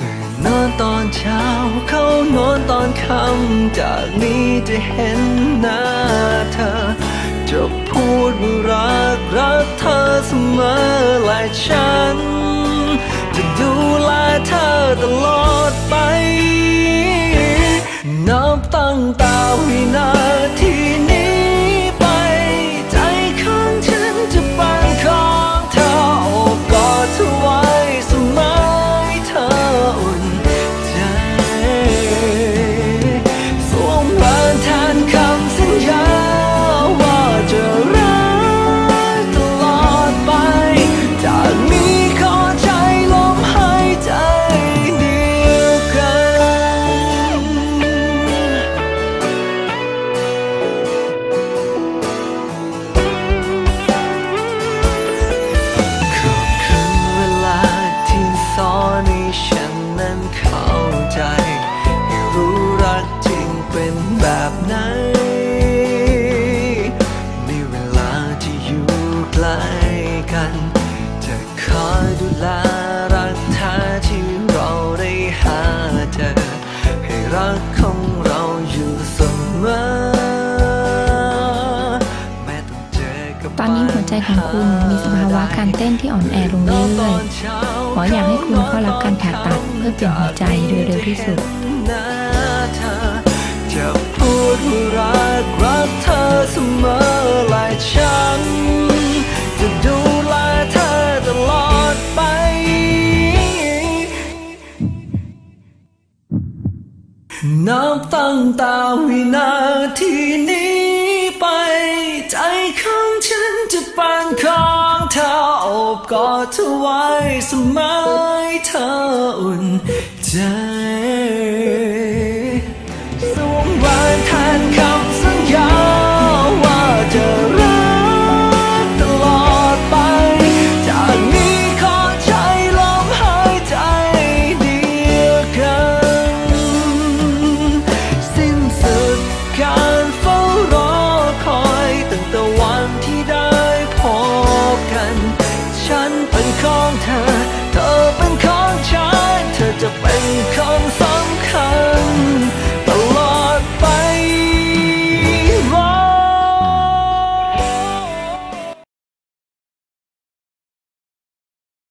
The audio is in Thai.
ตื่นนอนตอนเช้า เข้านอนตอนค่ำจากนี้จะเห็นหน้าเธอ จะพูดว่ารักรักเธอเสมอและฉัน จะดูแลเธอตลอดไป นับตั้งแต่วินา เป็นแบบไหน มีเวลาที่อยู่ใกล้กัน จะคอยดูแลรักแท้ที่เราได้หาเจอให้รักของเราอยู่เสมอตอนนี้หัวใจของคุณมีสภาวะการเต้นที่อ่อนแอลงเรื่อยๆหมออยากให้คุณเข้ารับการผ่าตัดเพื่อเปลี่ยนหัวใจโดยเร็วที่สุด พูดว่ารักรักเธอเสมอและฉัน จะดูแลเธอตลอดไปนับตั้งแต่วินาทีนี้ไป ใจของฉันจะเป็นของเธอโอบกอดเธอไว้สมอให้เธออุ่นใจ